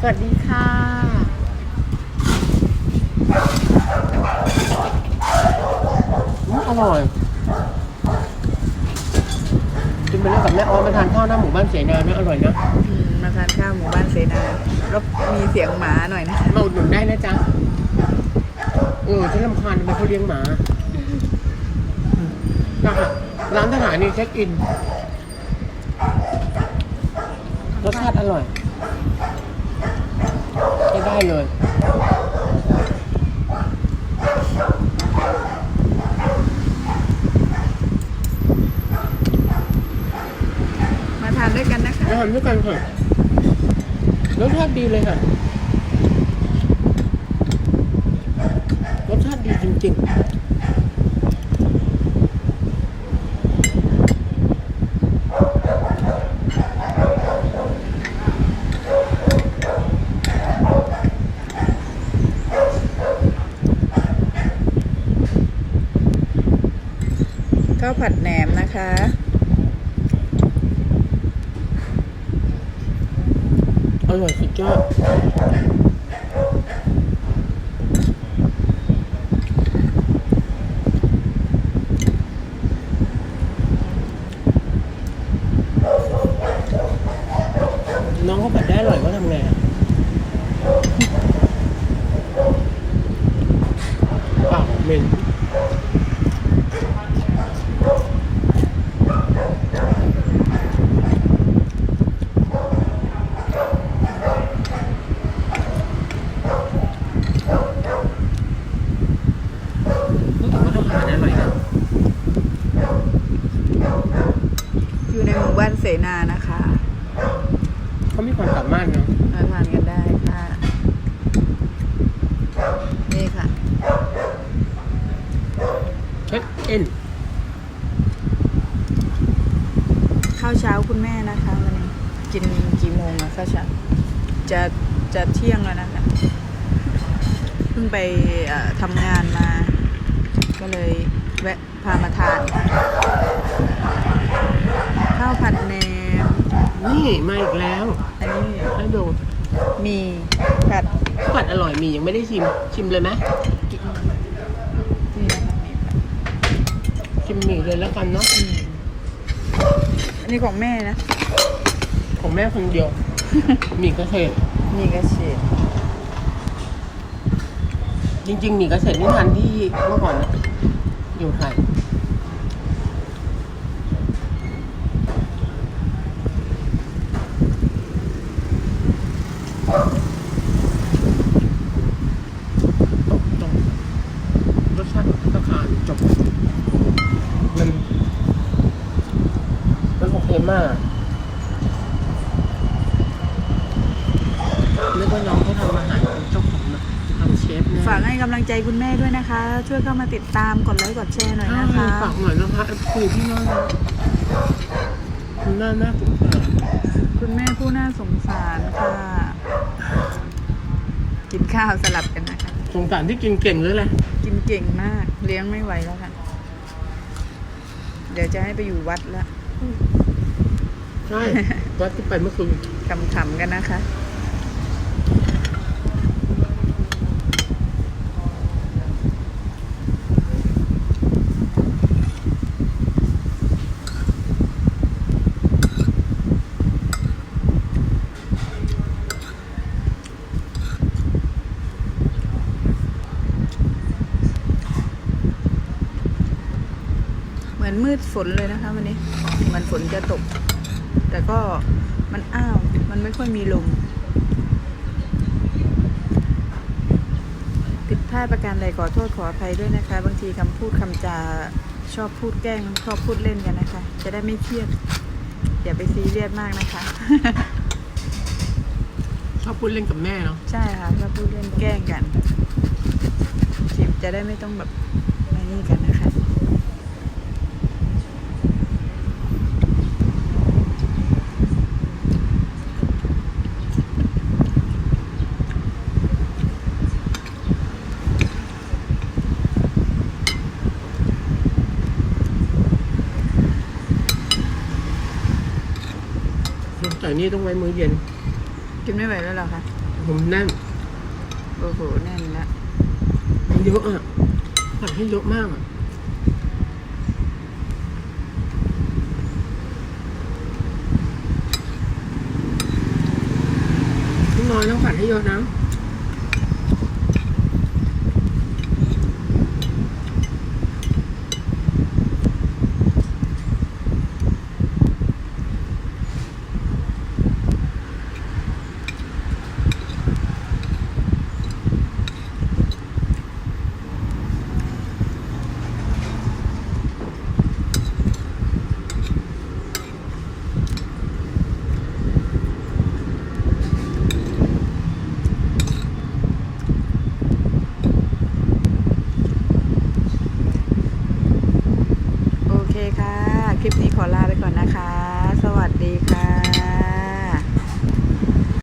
สวัสดีค่ะอืมอร่อยกินไปแล้วกับแม่ออสมาทานข้าวหน้าหมู่บ้านเสนานะอร่อยนะอืมมาทานข้าวหมู่บ้านเสนาแล้วมีเสียงหมาหน่อยนะ มาอุดหนุนได้นะจ๊ะเออฉันรำคาญทำไมเขาเลี้ยงหมานะคะร้านสถานีเช็คอินรสชาติอร่อยใช้ ได้เลย มาทานด้วยกันนะคะอาหารด้วยกันค่ะรสชาติดีเลยค่ะ รสชาติดีจริงๆ ข้าวผัดแหนมนะคะ อร่อยสุดยอด น้องเขาผัดได้อร่อยเขาทำไงอะปากเหม็นรู้สึกว่าทำอาหารอร่อยนะ อยู่ในหมู่บ้านเสนานะคะเขามีความสามารถเนาะมาทานกันได้ค่ะ นี่ค่ะ เช็คอินข้าวเช้าคุณแม่นะคะวันนี้กินกี่โมงอะข้าวเช้าจะจะเที่ยงแล้วนะคะเพิ่งไปเอ่อทำงานมา ก็เลยแวะพามาทาน ข้าวผัดแหนม นี่มาอีกแล้วอันนี้ให้ดูมีผัดข้าวผัดอร่อยมียังไม่ได้ชิม ชิมเลยไหมกิ๊กนี่นะคะมีผัดชิมหมี่เลยแล้วกันเนาะอืมอันนี้ของแม่นะ ของแม่คนเดียว หมี่เกษตรมีกระเฉดจริงๆหมี่เกษตรนี่ทานที่เมื่อก่อนนะอยู่ไทย ตกตรงรสชาติก็ขาดจบมันมันโอเคมากนึกว่าน้องเขาทำอาหารเป็นเจ้าของนะทำเชฟเนี่ยฝากให้กำลังใจคุณแม่ด้วยนะคะ ช่วยเข้ามาติดตามกดไลค์กดแชร์หน่อยนะคะ ฝากหน่อยนะคะคุยที่น่ารักคุณน่าน่าสงสารคุณแม่ผู้น่าสงสารค่ะ กินข้าวสลับกันนะคะ สงสารที่กินเก่งหรืออะไรกินเก่งมากเลี้ยงไม่ไหวแล้วค่ะ เดี๋ยวจะให้ไปอยู่วัดละใช่ วัดที่ไปเมื่อคืน ขำๆกันนะคะ มือนมืดฝนเลยนะคะวันนี้เหมือนฝนจะตก แต่ก็มันอ้าว มันไม่ค่อยมีลมผิดพลาดประการใดขอโทษขออภัยด้วยนะคะ บางทีคำพูดคำจาชอบพูดแกล้งชอบพูดเล่นกันนะคะ จะได้ไม่เครียดอย่าไปซีเรียสมากนะคะ ชอบพูดเล่นกับแม่เนาะใช่ค่ะชอบพูดเล่นแกล้งกันจิบจะได้ไม่ต้องแบบไม่นี่กันนะคะ แต่นี่ต้องไว้มื้อเย็น กินไม่ไหวแล้วเหรอคะผมแน่นโอ้โหแน่นละมันเยอะอะผัดให้เยอะมากอะพี่น้อยต้องผัดให้เยอะนะอ